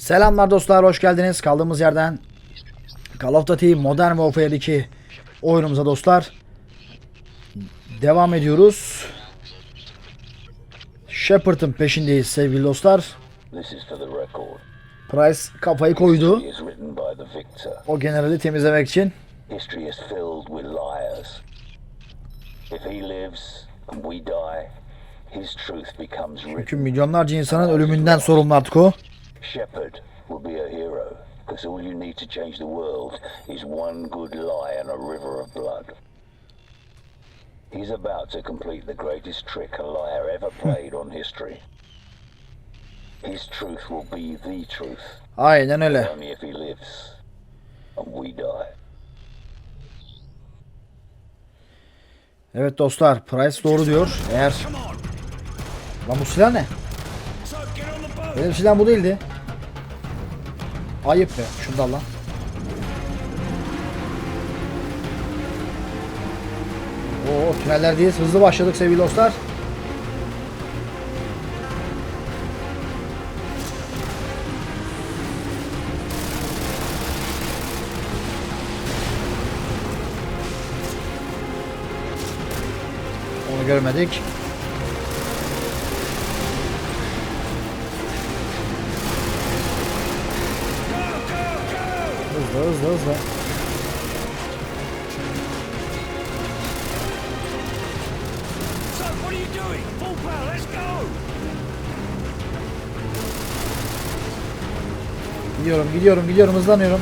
Selamlar dostlar, hoş geldiniz. Kaldığımız yerden Call of Duty Modern Warfare 2 oyunumuza dostlar devam ediyoruz. Shepard'ın peşindeyiz sevgili dostlar. Price kafayı koydu o generali temizlemek için. Çünkü milyonlarca insanın ölümünden sorumlu artık o. Shepard will be a hero, because all you need to change the world is one good lie and a river of blood. He's about to complete the greatest trick a liar ever played on history. His truth will be the truth, Aynen öyle. only if he lives and we die. Evet dostlar, Price doğru diyor. Eğer... Lan bu silah ne? Benim silahım bu değildi. Ayıp be. Şunu da lan. Oo tünellerdeyiz. Hızlı başladık sevgili dostlar. Onu görmedik. Let's go! Gidiyorum gidiyorum gidiyorum hızlanıyorum.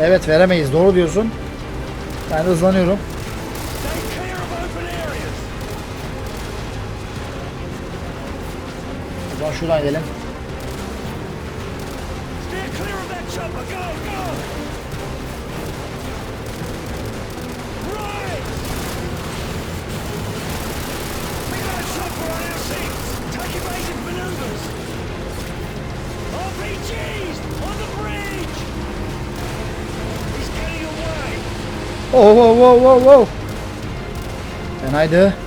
Evet veremeyiz doğru diyorsun. Ben hızlanıyorum. He's getting away! Oh oh oh oh oh. Fenaydı.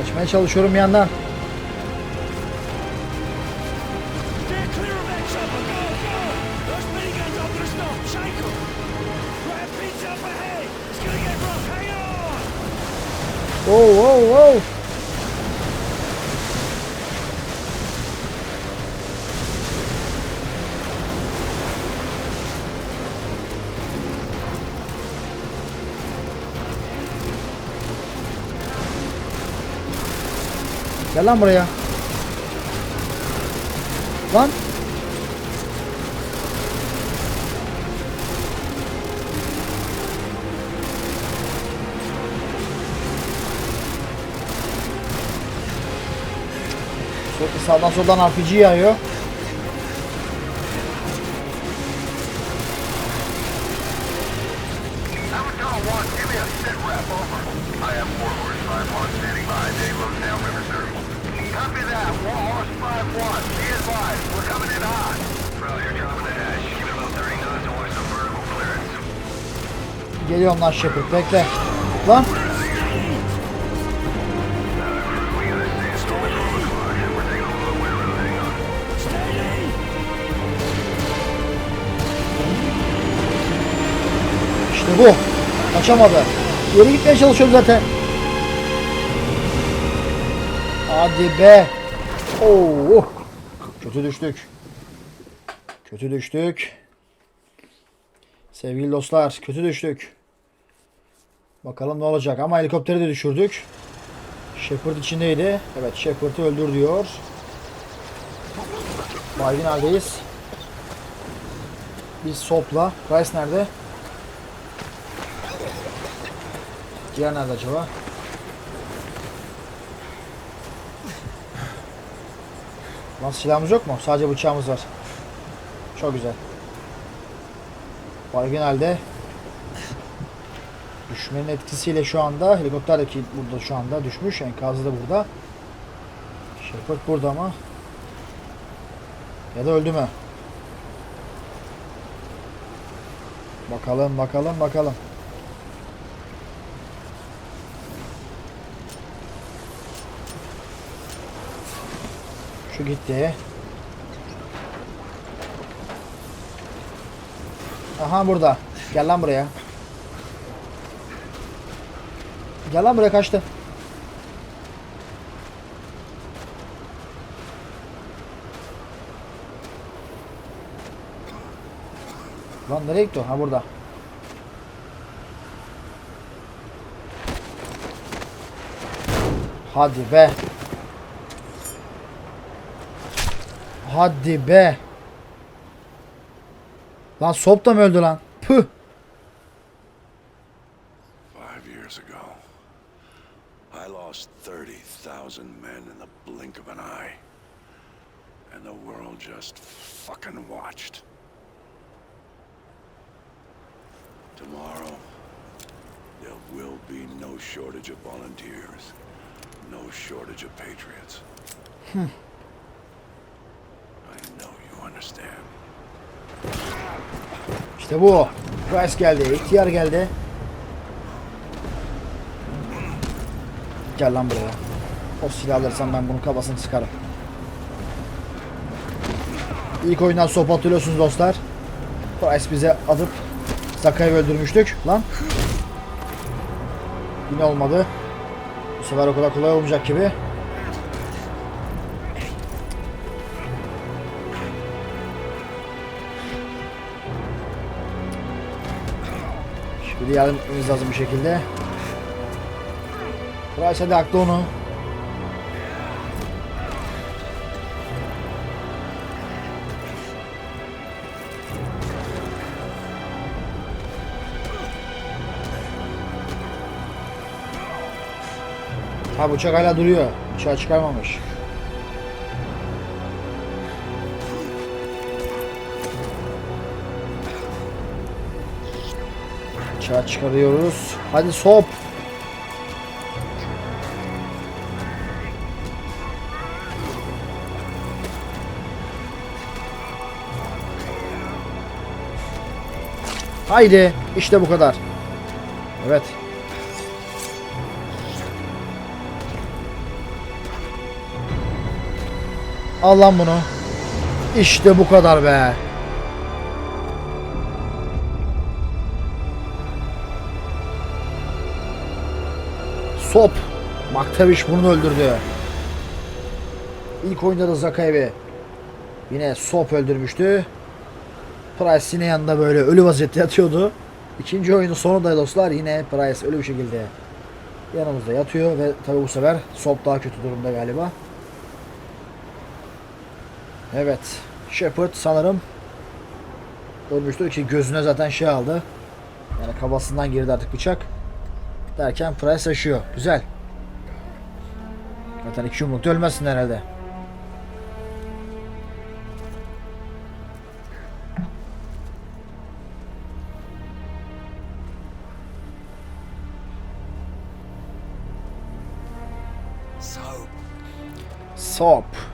Kaçmaya çalışıyorum bir yandan. Gel lan buraya. Lan. Sağdan soldan RPG yağıyor. Geliyorum lan Shepard bekle. Lan. İşte bu. Kaçamadı. Geri gitmeye çalışıyorum zaten. Hadi be. Oo. Kötü düştük. Kötü düştük. Sevgili dostlar, kötü düştük. Bakalım ne olacak ama helikopteri de düşürdük. Shepard içindeydi. Evet, Shepard'ı öldür diyor. Baygın haldeyiz. Biz Sop'la. Price nerede? Diğer nerede acaba? Lan silahımız yok mu? Sadece bıçağımız var. Çok güzel. Baygın halde. Düşmenin etkisiyle şu anda helikopter burada şu anda düşmüş. Enkazı da burada. Shepard burada mı? Ya da öldü mü? Bakalım bakalım bakalım. Şu gitti. Aha burada. Gel lan buraya. Gel lan buraya kaçtı. Lan nereye gitti o? Ha burada. Hadi be. Hadi be. Lan Sop da mı öldü lan? Püh. Five years ago, I lost 30,000 men in the blink of an eye. And the world just fucking watched. Tomorrow, there will be no shortage of volunteers, no shortage of patriots. I know you understand. İşte bu. Price geldi. İhtiyar geldi. Gel lan buraya. O silahı alırsam ben bunun kafasını sıkarım. İlk oyundan sopa atıyorsunuz dostlar. Price bize atıp Zaka'yı öldürmüştük. Lan. Yine olmadı. Bu sefer o kadar kolay olmayacak gibi. Şimdi yardım etmemiz lazım bir şekilde. Price hadi aklı onu. Ha bıçak hala duruyor. Bıçağı çıkarmamış. Bıçağı çıkarıyoruz. Hadi sop. Haydi. işte bu kadar. Evet. Al lan bunu. İşte bu kadar be. Sop. Maktaviş bunu öldürdü. İlk oyunda da Zakayev'i yine Sop öldürmüştü. Price yine yanında böyle ölü vaziyette yatıyordu. İkinci oyunun sonunda dostlar yine Price ölü bir şekilde yanımızda yatıyor ve tabi bu sefer Sop daha kötü durumda galiba. Evet. Shepard sanırım ölmüştür ki gözüne zaten şey aldı. Yani kafasından girdi artık bıçak. Derken Price yaşıyor. Güzel. Zaten iki yumrukta ölmezsin herhalde. Soap. Sop.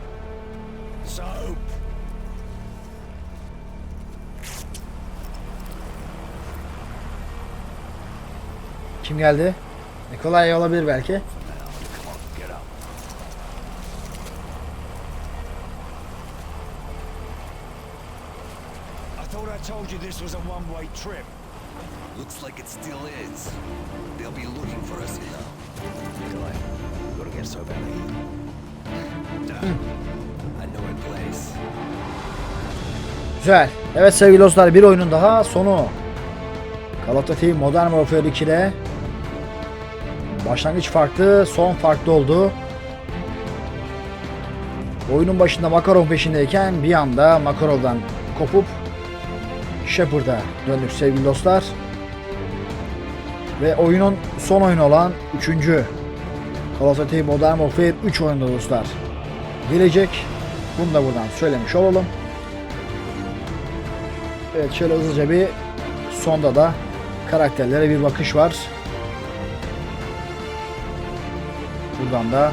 Kim geldi? Nikolay olabilir belki. Get up. I thought I told you this was a one-way trip. Looks like it still is. They'll be looking for us now. Nikolai, we gotta get so back I know a place. Güzel. Evet sevgili dostlar bir oyunun daha sonu. Call of Duty Modern Warfare 2 ile başlangıç farklı, son farklı oldu. Oyunun başında Makarov peşindeyken bir anda Makarov'dan kopup Shepard'a döndük sevgili dostlar. Ve oyunun son oyunu olan 3. Call of Duty Modern Warfare 3 oyunda dostlar. Gelecek. Bunu da buradan söylemiş olalım. Evet şöyle hızlıca bir sonda da karakterlere bir bakış var. Buradan da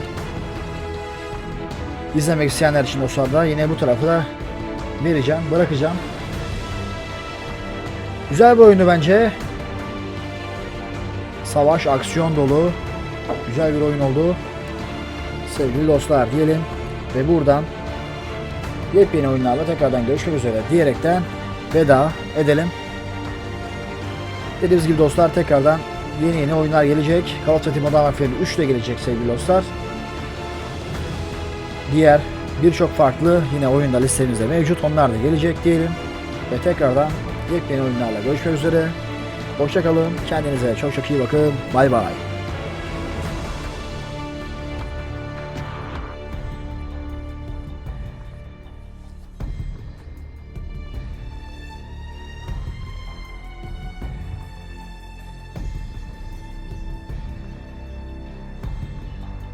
izlemek isteyenler için olsa da yine bu tarafı da vereceğim, bırakacağım. Güzel bir oyunu bence. Savaş, aksiyon dolu. Güzel bir oyun oldu. Sevgili dostlar diyelim. Ve buradan yepyeni oyunlarla tekrardan görüşmek üzere diyerekten veda edelim. Dediğimiz gibi dostlar tekrardan yeni yeni oyunlar gelecek. Call of Modern Warfare 3 de gelecek sevgili dostlar. Diğer birçok farklı yine oyunda listemizde mevcut. Onlar da gelecek diyelim. Ve tekrardan yepyeni oyunlarla görüşmek üzere. Hoşçakalın. Kendinize çok çok iyi bakın. Bay bay.